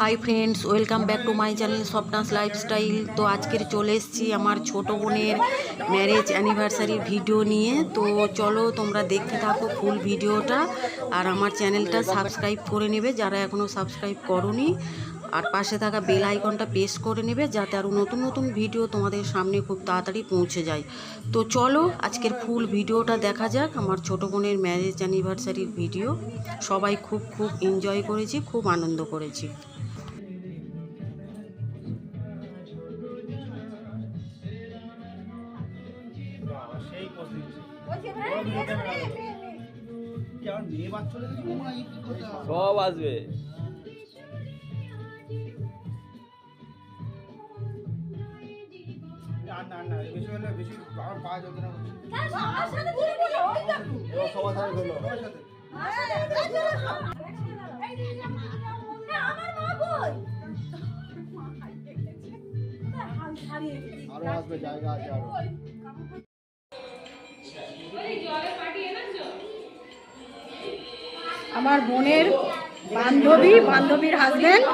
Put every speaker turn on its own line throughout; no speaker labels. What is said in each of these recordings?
Hi friends welcome back to my channel Swapna's lifestyle তো আজকের চলে এসেছি আমার ছোট বোনের ম্যারেজ অ্যানিভার্সারির ভিডিও নিয়ে। তো চলো তোমরা দেখতে থাকো ফুল ভিডিওটা আর আমার চ্যানেলটা সাবস্ক্রাইব করে নেবে যারা এখনও সাবস্ক্রাইব করনি। আর পাশে থাকা বেল আইকনটা প্রেস করে নেবে যাতে আরও নতুন নতুন ভিডিও তোমাদের সামনে খুব তাড়াতাড়ি পৌঁছে যায়। তো চলো আজকের ফুল ভিডিওটা দেখা যাক আমার ছোট বোনের ম্যারেজ অ্যানিভার্সারির ভিডিও সবাই খুব খুব এনজয় করেছি, খুব আনন্দ করেছি।
সেই বাচ্চাদের
সব আসবে।
না না না বেশি হলে বেশি আমার
সবার সাথে আরও আসবে জায়গা আছে আরও।
আমার বোনের বান্ধবী, বান্ধবীর হাজব্যান্ড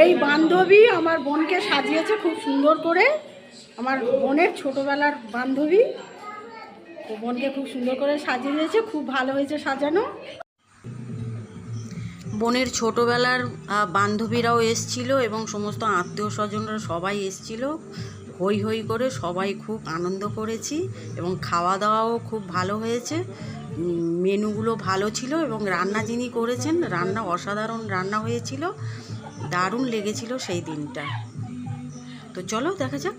এই বান্ধবী আমার বোনকে সাজিয়েছে খুব সুন্দর করে। আমার বোনের ছোটবেলার বান্ধবী। বোনকে খুব সুন্দর করে সাজিয়ে দিয়েছে খুব ভালো হয়েছে সাজানো।
বোনের ছোটোবেলার বান্ধবীরাও এসছিল এবং সমস্ত আত্মীয় স্বজনরা সবাই এসছিল। হই হই করে সবাই খুব আনন্দ করেছি এবং খাওয়া দাওয়াও খুব ভালো হয়েছে। মেনুগুলো ভালো ছিল এবং রান্না যিনি করেছেন, রান্না অসাধারণ রান্না হয়েছিল, দারুণ লেগেছিল সেই দিনটা। তো চলো দেখা যাক।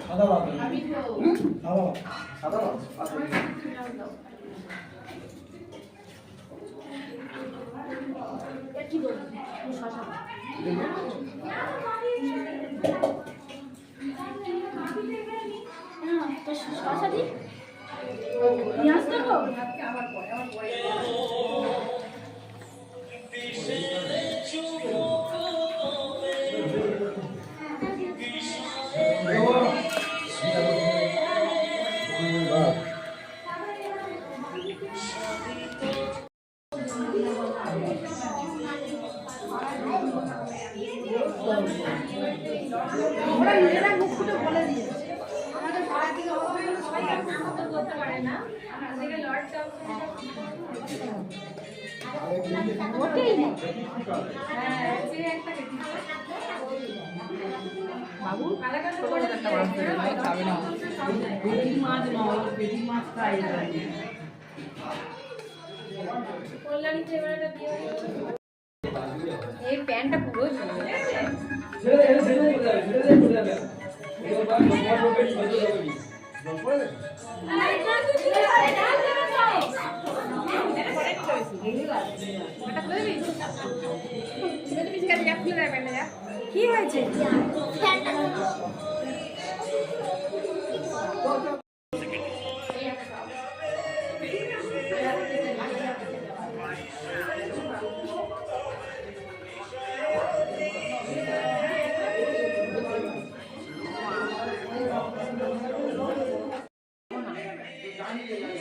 সাদা ভাত সাদা ভাত সাদা শশা দিই পেঁয়াজ দেবো আবার পরে আবার পরে হ্যাঁ
এই প্যান্টটা পুরো
কি হয়েছে?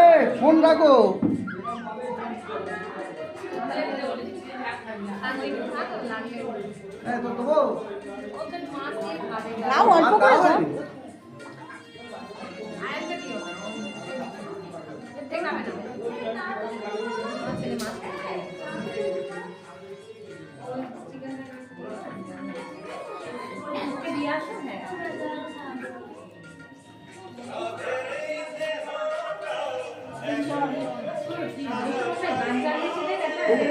এই ফোন রাখো।
নাও অল্প করে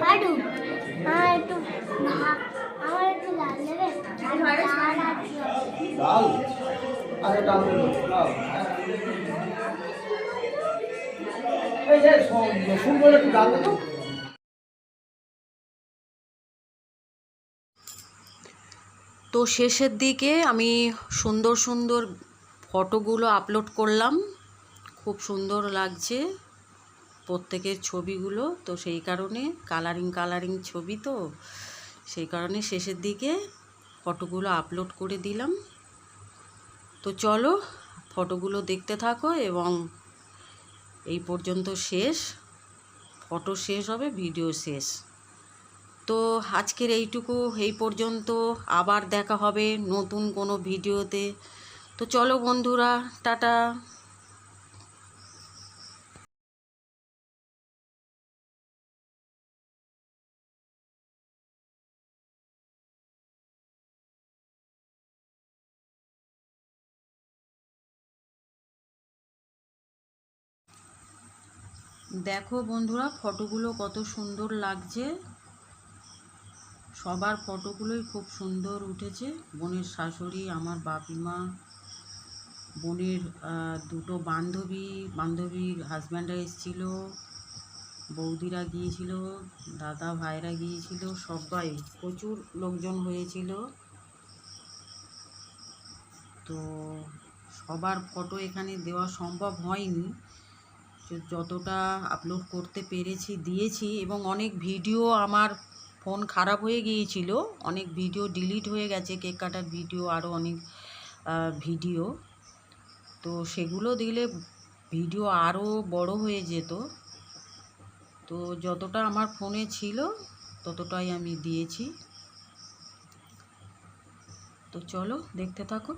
পারু হ্যাঁ একটু আমার একটু লাল নেবে ডাল
যে সুন্দর একটু ডাল দেবো।
তো শেষের দিকে আমি সুন্দর সুন্দর ফটোগুলো আপলোড করলাম। খুব সুন্দর লাগছে প্রত্যেকের ছবিগুলো। তো সেই কারণে কালারিং কালারিং ছবি তো। সেই কারণে শেষের দিকে ফটোগুলো আপলোড করে দিলাম। তো চলো ফটোগুলো দেখতে থাকো এবং এই পর্যন্ত শেষ। ফটো শেষ হবে ভিডিও শেষ। তো আজকের এইটুকু, এই পর্যন্ত আবার দেখা হবে নতুন কোনো ভিডিওতে। তো চলো বন্ধুরা, টাটা। দেখো বন্ধুরা, ফটোগুলো কত সুন্দর লাগছে। সবার ফটোগুলোই খুব সুন্দর উঠেছে। বোনের শাশুড়ি, আমার বাপিমা, বোনের দুটো বান্ধবী, বান্ধবীর হাজব্যান্ডরা এসেছিল, বৌদিরা গিয়েছিল, দাদা ভাইরা গিয়েছিল, সবাই প্রচুর লোকজন হয়েছিল। তো সবার ফটো এখানে দেওয়া সম্ভব হয়নি। যতটা আপলোড করতে পেরেছি, দিয়েছি এবং অনেক ভিডিও আমার ফোন খারাপ হয়ে গিয়েছিল। অনেক ভিডিও ডিলিট হয়ে গেছে কেক কাটার ভিডিও আরও অনেক ভিডিও তো সেগুলো দিলে ভিডিও আরও বড় হয়ে যেত। তো যতটা আমার ফোনে ছিল, ততটাই আমি দিয়েছি। তো চলো দেখতে থাকো